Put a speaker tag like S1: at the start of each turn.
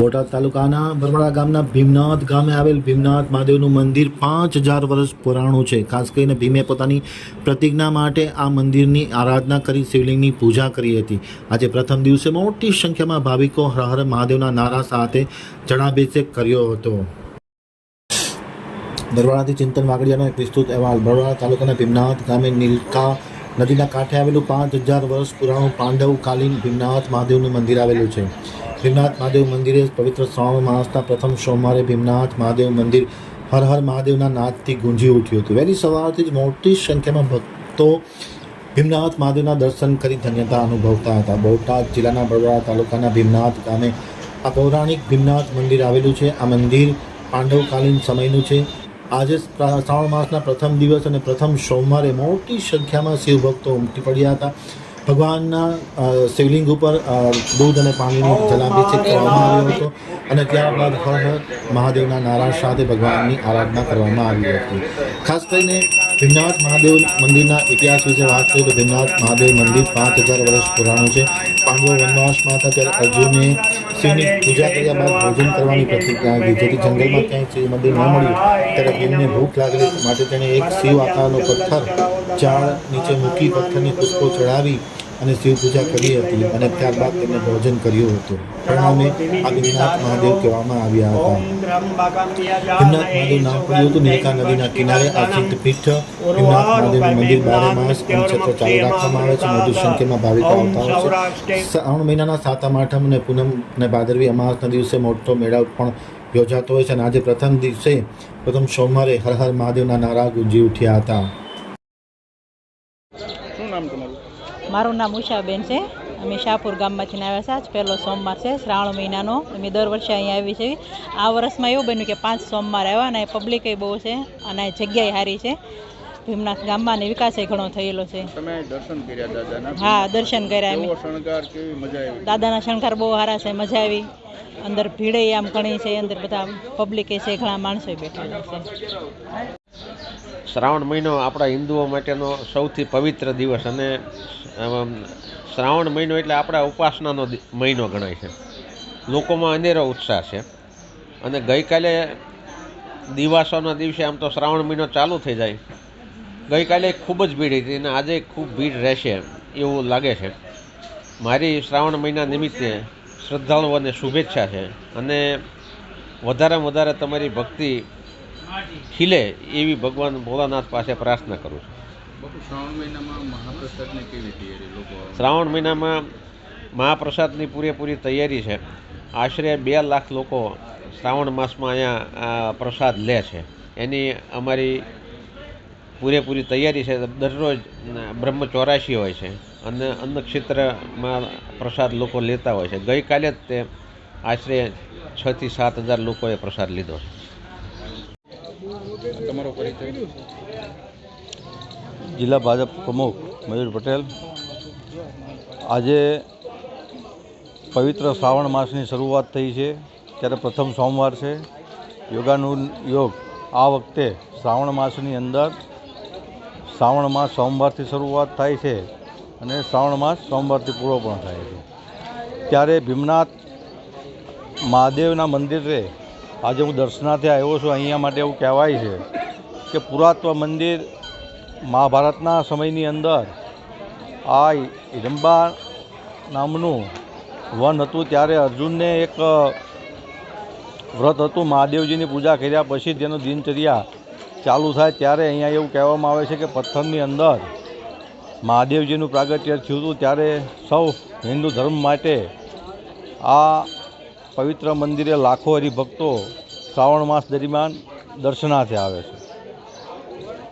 S1: બોટાદ તાલુકાના બરવાડા ગામના ભીમનાથ ગામે આવેલ ભીમનાથ મહાદેવનું મંદિર પાંચ હજાર વર્ષ પુરાણું છે. ખાસ કરીને ભીમે પોતાની પ્રતિજ્ઞા માટે આ મંદિરની આરાધના કરી શિવલિંગની પૂજા કરી હતી. આજે પ્રથમ દિવસે મોટી સંખ્યામાં ભાવિકો હર મહાદેવના નારા સાથે જળાભિષેક કર્યો હતો. બરવાડાથી ચિંતન વાગડિયાનો એક વિસ્તૃત અહેવાલ. બરવાડા તાલુકાના ભીમનાથ ગામે નીલકા નદીના કાંઠે આવેલું પાંચ હજાર વર્ષ પુરાણું પાંડવકાલીન ભીમનાથ મહાદેવનું મંદિર આવેલું છે. ભીમનાથ મહાદેવ મંદિરે પવિત્ર શ્રાવણ માસના પ્રથમ સોમવારે ભીમનાથ મહાદેવ મંદિર હર હર મહાદેવના નાદથી ગુંજી ઉઠ્યું હતું. વહેલી સવારથી જ મોટી સંખ્યામાં ભક્તો ભીમનાથ મહાદેવના દર્શન કરી ધન્યતા અનુભવતા હતા. બોટાદ જિલ્લાના બરવાડા તાલુકાના ભીમનાથ ગામે આ પૌરાણિક ભીમનાથ મંદિર આવેલું છે. આ મંદિર પાંડવકાલીન સમયનું છે. આજે શ્રાવણ માસના પ્રથમ દિવસ અને પ્રથમ સોમવારે મોટી સંખ્યામાં શિવભક્તો ઉમટી પડ્યા હતા. ભગવાનના શિવલિંગ ઉપર દૂધ અને પાણીનો જલાભિષેક કરવામાં આવ્યો હતો. અને ત્યારબાદ હર હર મહાદેવના નારાયણ સાથે ભગવાનની આરાધના કરવામાં આવી હતી. ખાસ કરીને ભીમનાથ મહાદેવ મંદિરના ઇતિહાસ વિશે વાત કરીએ તો ભીમનાથ મહાદેવ મંદિર પાંચ હજાર વર્ષ પુરાણું છે. પાંડવો વનવાસમાં હતા ત્યારે અર્જુને શિવની પૂજા કર્યા બાદ ભોજન કરવાની પ્રતિજ્ઞા લીધી જેથી જંગલમાં ક્યાંય શિવ મંદિર ન મળ્યું, ત્યારે ભીમને ભૂખ લાગેલી માટે તેણે એક શિવ આકારનો પથ્થર ઝાડ નીચે મૂકી પથ્થરની પુષ્પો ચડાવી અને શિવ પૂજા કરી હતી અને ત્યારબાદ તેમણે ભોજન કર્યું હતું. પરિણામે આ મહાદેવ કહેવામાં આવ્યા હતા. હિમનાથ મહાદેવ નામ પડ્યું હતું. નીલકા નદીના કિનારે આ સિદ્ધપીઠ હિમનાથ મહાદેવનું મંદિર બારે માસ અન્નક્ષેત્ર ચાલુ રાખવામાં આવે છે. મોટી સંખ્યામાં ભાવિકો આવતા હોય છે. શ્રાવણ મહિનાના સાતમ, આઠમ અને પૂનમ અને ભાદરવી અમાસના દિવસે મોટો મેળાવ પણ યોજાતો હોય છે. અને આજે પ્રથમ દિવસે, પ્રથમ સોમવારે હર હર મહાદેવના નારા ગુંજી ઉઠ્યા હતા.
S2: શું નામ તમારું?
S3: મારું નામ ઉષાબેન છે. અમે શાહપુર ગામમાંથી આવ્યા છે. આજ પહેલો સોમવાર છે શ્રાવણ મહિનાનો. અમે દર વર્ષે અહીંયા આવી છે આ વર્ષમાં એવું બન્યું કે પાંચ સોમવાર આવ્યા અને પબ્લિકે બહુ છે અને જગ્યાએ સારી છે. ભીમનાથ ગામમાં અને વિકાસે ઘણો થયેલો છે. હા દર્શન કર્યા
S2: આવી?
S3: દાદાના શણગાર બહુ સારા છે મજા આવી. અંદર ભીડે આમ ઘણી છે અંદર બધા પબ્લિકે છે ઘણા માણસો બેઠેલા છે.
S4: શ્રાવણ મહિનો આપણા હિન્દુઓ માટેનો સૌથી પવિત્ર દિવસ અને શ્રાવણ મહિનો એટલે આપણા ઉપાસનાનો મહિનો ગણાય છે. લોકોમાં અનેરો ઉત્સાહ છે. અને ગઈકાલે દિવાસોના દિવસે આમ તો શ્રાવણ મહિનો ચાલુ થઈ જાય. ગઈકાલે ખૂબ જ ભીડ હતી અને આજે ખૂબ ભીડ રહેશે એવું લાગે છે. મારી શ્રાવણ મહિના નિમિત્તે શ્રદ્ધાળુઓને શુભેચ્છા છે. અને વધારેમાં વધારે તમારી ભક્તિ ખીલે એવી ભગવાન ભોળાનાથ પાસે પ્રાર્થના કરું છું.
S2: શ્રાવણ મહિનામાં મહાપ્રસાદની
S4: પૂરેપૂરી તૈયારી છે. આશરે બે લાખ લોકો શ્રાવણ માસમાં અહીંયા પ્રસાદ લે છે. એની અમારી પૂરેપૂરી તૈયારી છે. દરરોજ બ્રહ્મ ચોરાશી હોય છે. અને અન્નક્ષેત્રમાં પ્રસાદ લોકો લેતા હોય છે. ગઈકાલે જ તે આશરે છથી સાત હજાર લોકોએ પ્રસાદ લીધો છે.
S5: જિલ્લા ભાજપ પ્રમુખ મયુર પટેલ આજે પવિત્ર શ્રાવણ માસની શરૂઆત થઈ છે. ત્યારે પ્રથમ સોમવાર છે. યોગાનું યોગ આ વખતે શ્રાવણ માસની અંદર શ્રાવણ માસ સોમવારથી શરૂઆત થાય છે અને શ્રાવણ માસ સોમવારથી પૂરો પણ થાય છે. ત્યારે ભીમનાથ મહાદેવના મંદિરે આજે હું દર્શનાર્થે આવ્યો છું. અહીંયા માટે એવું કહેવાય છે કે પુરાતત્વ મંદિર મહાભારતના સમયની અંદર આ હિડમ્બા નામનું વન હતું. ત્યારે અર્જુનને એક વ્રત હતું. મહાદેવજીની પૂજા કર્યા પછી તેનો દિનચર્યા ચાલુ થાય. ત્યારે અહીંયા એવું કહેવામાં આવે છે કે પથ્થરની અંદર મહાદેવજીનું પ્રાગટ્ય થયું હતું. ત્યારે સૌ હિન્દુ ધર્મ માટે આ પવિત્ર મંદિરે લાખો હરિભક્તો શ્રાવણ માસ દરમિયાન દર્શનાર્થે આવે છે.